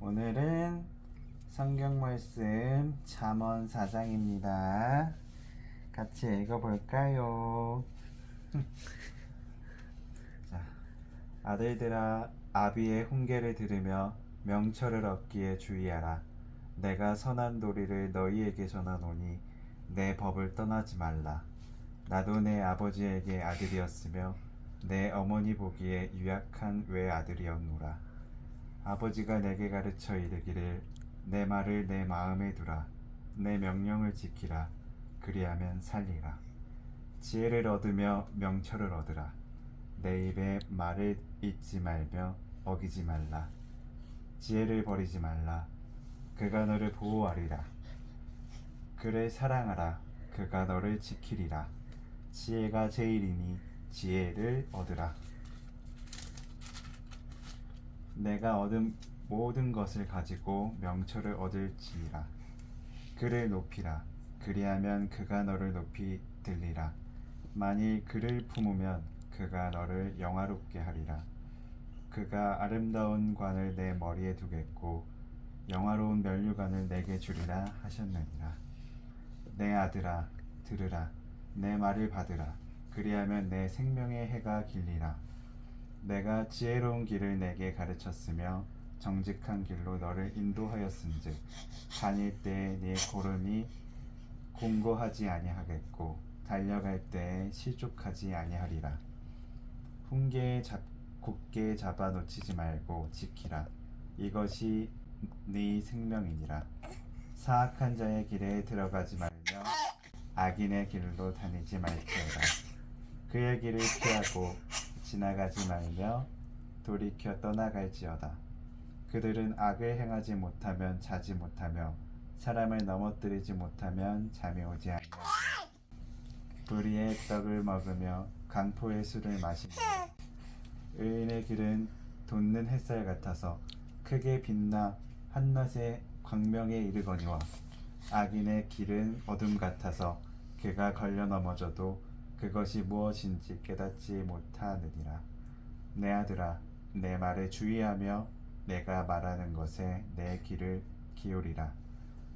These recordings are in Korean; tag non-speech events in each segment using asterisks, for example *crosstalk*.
오늘은 성경 말씀 잠언 4장입니다. 같이 읽어볼까요? *laughs* 자, 아들들아 아비의 훈계를 들으며 명철을 얻기에 주의하라. 내가 선한 도리를 너희에게 전하노니 내 법을 떠나지 말라. 나도 내 아버지에게 아들이었으며 내 어머니 보기에 유약한 외아들이었노라. 아버지가 내게 가르쳐 이르기를 내 말을 내 마음에 두라. 내 명령을 지키라. 그리하면 살리라. 지혜를 얻으며 명철을 얻으라. 내 입에 말을 잊지 말며 어기지 말라. 지혜를 버리지 말라. 그가 너를 보호하리라. 그를 사랑하라. 그가 너를 지키리라. 지혜가 제일이니 지혜를 얻으라. 내가 얻은 모든 것을 가지고 명철을 얻을지니라. 그를 높이라. 그리하면 그가 너를 높이 들리라. 만일 그를 품으면 그가 너를 영화롭게 하리라. 그가 아름다운 관을 내 머리에 두겠고 영화로운 면류관을 내게 주리라 하셨느니라. 내 아들아 들으라 내 말을 받으라 그리하면 내 생명의 해가 길리라 내가 지혜로운 길을 내게 가르쳤으며 정직한 길로 너를 인도하였은즉 다닐 때에 네 걸음이 공고하지 아니하겠고 달려갈 때에 실족하지 아니하리라. 훈계에 잡, 굳게 잡아 놓치지 말고 지키라. 이것이 네 생명이니라. 사악한 자의 길에 들어가지 말며 악인의 길로 다니지 말지어다. 그의 길을 피하고 지나가지 말며 돌이켜 떠나갈지어다. 그들은 악을 행하지 못하면 자지 못하며 사람을 넘어뜨리지 못하면 잠이 오지 아니하리라 불의의 떡을 먹으며 강포의 술을 마시니라 의인의 길은 돋는 햇살 같아서 크게 빛나 한낮의 광명에 이르거니와 악인의 길은 어둠 같아서 그가 걸려 넘어져도 그것이 무엇인지 깨닫지 못하느니라. 내 아들아 내 말에 주의하며 내가 말하는 것에 내 귀를 기울이라.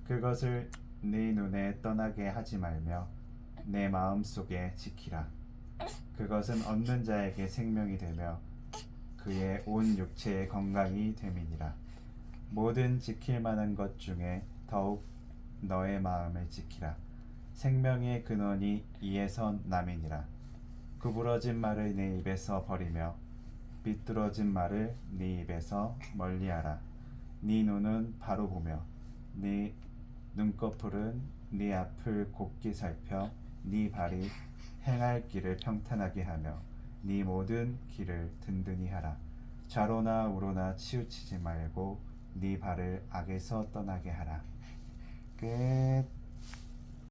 그것을 네 눈에 떠나게 하지 말며 내 마음 속에 지키라. 그것은 얻는 자에게 생명이 되며 그의 온 육체의 건강이 됨이니라. 모든 지킬 만한 것 중에 더욱 너의 마음을 지키라. 생명의 근원이 이에서 남이니라. 구부러진 말을 네 입에서 버리며 비뚤어진 말을 네 입에서 멀리하라. 네 눈은 바로 보며 네 눈꺼풀은 네 앞을 곱게 살펴 네 발이 행할 길을 평탄하게 하며 네 모든 길을 든든히 하라. 좌로나 우로나 치우치지 말고 네 발을 악에서 떠나게 하라. 끝.